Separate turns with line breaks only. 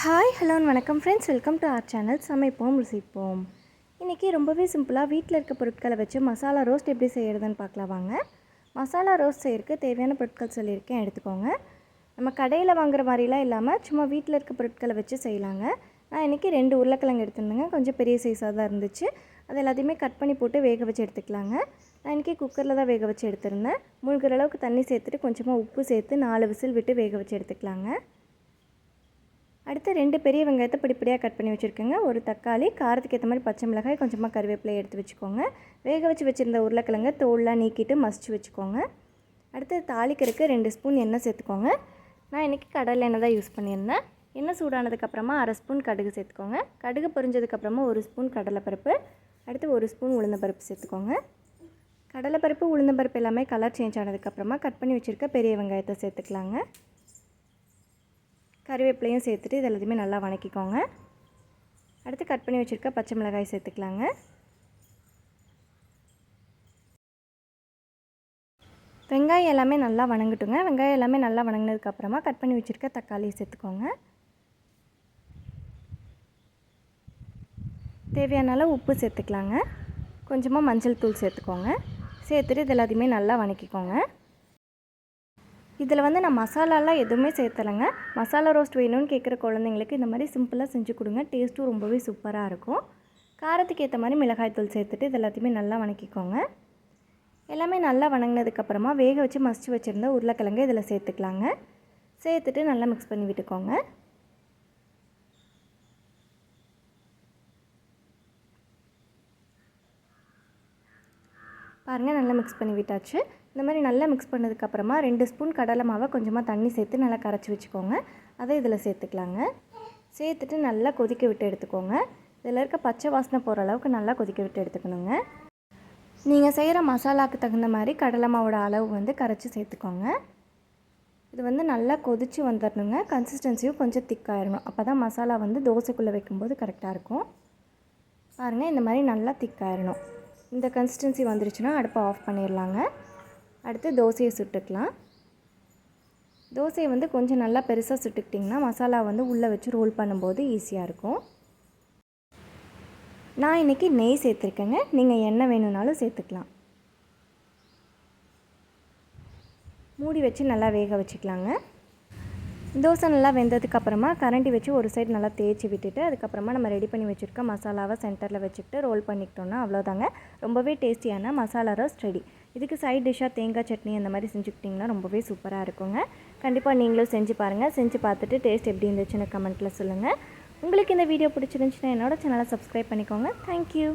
Hi hello வணக்கம் friends welcome to our channel சமைப்போம் ருசிப்போம். இன்றைக்கி ரொம்பவே சிம்பிளாக வீட்டில் இருக்க பொருட்களை வச்சு மசாலா ரோஸ்ட் எப்படி செய்கிறதுன்னு பார்க்கலாம் வாங்க. மசாலா ரோஸ்ட் செய்யறதுக்கு தேவையான பொருட்கள் சொல்லியிருக்கேன் எடுத்துக்கோங்க. நம்ம கடையில் வாங்குற மாதிரிலாம் இல்லாமல் சும்மா வீட்டில் இருக்க பொருட்களை வச்சு செய்யலாங்க. நான் இன்றைக்கி ரெண்டு உருளைக்கிழங்கு எடுத்திருந்தேங்க. கொஞ்சம் பெரிய சைஸாக தான் இருந்துச்சு. அது எல்லாத்தையுமே கட் பண்ணி போட்டு வேக வச்சு எடுத்துக்கலாங்க. நான் இன்றைக்கி குக்கரில் தான் வேக வச்சு எடுத்திருந்தேன். முழுகிற அளவுக்கு தண்ணி சேர்த்துட்டு கொஞ்சமாக உப்பு சேர்த்து நாலு விசில் விட்டு வேக வச்சு எடுத்துக்கலாங்க. அடுத்து ரெண்டு பெரிய வெங்காயத்தை படிப்படியாக கட் பண்ணி வச்சுருக்கேங்க. ஒரு தக்காளி காரத்துக்கு ஏற்ற மாதிரி பச்சை மிளகாய் கொஞ்சமாக கருவேப்பிலை எடுத்து வச்சுக்கோங்க. வேக வச்சு வச்சுருந்த உருளைக்கிழங்க தோல்லாம் நீக்கிட்டு மசிச்சு வச்சுக்கோங்க. அடுத்து தாளிக்கிறதுக்கு ரெண்டு ஸ்பூன் எண்ணெய் சேர்த்துக்கோங்க. நான் இன்றைக்கி கடலை எண்ணெய் தான் யூஸ் பண்ணியிருந்தேன். எண்ணெய் சூடானதுக்கப்புறமா அரை ஸ்பூன் கடுகு சேர்த்துக்கோங்க. கடுகு பொரிஞ்சதுக்கப்புறமா ஒரு ஸ்பூன் கடலைப்பருப்பு. அடுத்து ஒரு ஸ்பூன் உளுந்தப்பருப்பு சேர்த்துக்கோங்க. கடலைப்பருப்பு உளுந்தம்பருப்பு எல்லாமே கலர் சேஞ்ச் ஆனதுக்கப்புறமா கட் பண்ணி வச்சுருக்க பெரிய வெங்காயத்தை சேர்த்துக்கலாங்க. கறிவேப்பிலையும் சேர்த்துட்டு இது எல்லாத்தையுமே நல்லா வணக்கிக்கோங்க. அடுத்து கட் பண்ணி வச்சுருக்க பச்சை மிளகாய் சேர்த்துக்கலாங்க. வெங்காயம் எல்லாமே நல்லா வணங்கட்டுங்க. வெங்காயம் எல்லாமே நல்லா வணங்கினதுக்கப்புறமா கட் பண்ணி வச்சுருக்க தக்காளியை சேர்த்துக்கோங்க. தேவையான அளவு உப்பு சேர்த்துக்கலாங்க. கொஞ்சமாக மஞ்சள் தூள் சேர்த்துக்கோங்க. சேர்த்துட்டு இது எல்லாத்தையுமே நல்லா வணக்கிக்கோங்க. இதில் வந்து நான் மசாலாலாம் எதுவுமே சேர்த்தலைங்க. மசாலா ரோஸ்ட் வேணும்னு கேட்குற குழந்தைங்களுக்கு இந்த மாதிரி சிம்பிளாக செஞ்சு கொடுங்க. டேஸ்ட்டும் ரொம்பவே சூப்பராக இருக்கும். காரத்துக்கு ஏற்ற மாதிரி மிளகாய்த்தூள் சேர்த்துட்டு இது எல்லாத்தையுமே நல்லா வணக்கிக்கோங்க. எல்லாமே நல்லா வணங்கினதுக்கப்புறமா வேக வச்சு மசிச்சு வச்சுருந்த உருளைக்கிழங்கு இதில் சேர்த்துக்கலாங்க. சேர்த்துட்டு நல்லா மிக்ஸ் பண்ணி விட்டுக்கோங்க. பாருங்கள் நல்லா மிக்ஸ் பண்ணி விட்டாச்சு. இந்த மாதிரி நல்லா மிக்ஸ் பண்ணதுக்கப்புறமா ரெண்டு ஸ்பூன் கடலை மாவை கொஞ்சமாக தண்ணி சேர்த்து நல்லா கரைச்சி வச்சுக்கோங்க. அதை இதில் சேர்த்துக்கலாங்க. சேர்த்துட்டு நல்லா கொதிக்க விட்டு எடுத்துக்கோங்க. இதில் இருக்க பச்சை வாசனை போகிற அளவுக்கு நல்லா கொதிக்க விட்டு எடுத்துக்கணுங்க. நீங்கள் செய்கிற மசாலாவுக்கு தகுந்த மாதிரி கடலை மாவோட அளவு வந்து கரைச்சி சேர்த்துக்கோங்க. இது வந்து நல்லா கொதித்து வந்துடணுங்க கன்சிஸ்டன்சியும் கொஞ்சம் திக்காயிடணும் அப்போ தான் மசாலா வந்து தோசைக்குள்ளே வைக்கும்போது கரெக்டாக இருக்கும். பாருங்கள் இந்த மாதிரி நல்லா திக்காயிடணும் இந்த கன்சிஸ்டன்சி வந்துருச்சுன்னா அடுப்பை ஆஃப் பண்ணிடலாங்க. அடுத்து தோசையை சுட்டுக்கலாம். தோசையை வந்து கொஞ்சம் நல்லா பெருசாக சுட்டுக்கிட்டிங்கன்னா மசாலா வந்து உள்ளே வச்சு ரோல் பண்ணும்போது ஈஸியாக இருக்கும். நான் இன்றைக்கி நெய் சேர்த்துருக்கேங்க. நீங்கள் என்ன வேணும்னாலும் சேர்த்துக்கலாம். மூடி வச்சு நல்லா வேக வச்சுக்கலாங்க. தோசை நல்லா வெந்ததுக்கப்புறமா கரண்டி வச்சு ஒரு சைடு நல்லா தேய்ச்சி விட்டுட்டு அதுக்கப்புறமா நம்ம ரெடி பண்ணி வச்சுருக்க மசாலாவை சென்டரில் வச்சுக்கிட்டு ரோல் பண்ணிக்கிட்டோன்னா அவ்வளோதாங்க. ரொம்பவே டேஸ்டியான மசாலா ரோஸ்ட் ரெடி இதுக்கு சைட் டிஷ்ஷாக தேங்காய் சட்னி அந்த மாதிரி செஞ்சுக்கிட்டிங்கன்னா ரொம்பவே சூப்பராக இருக்குங்க. கண்டிப்பாக நீங்களும் செஞ்சு பாருங்கள் செஞ்சு பார்த்துட்டு டேஸ்ட் எப்படி இருந்துச்சுன்னு கமெண்ட்டில் சொல்லுங்கள் உங்களுக்கு இந்த வீடியோ பிடிச்சிருந்துச்சுன்னா என்னோட சேனலை சப்ஸ்கிரைப் பண்ணிக்கோங்க. தேங்க்யூ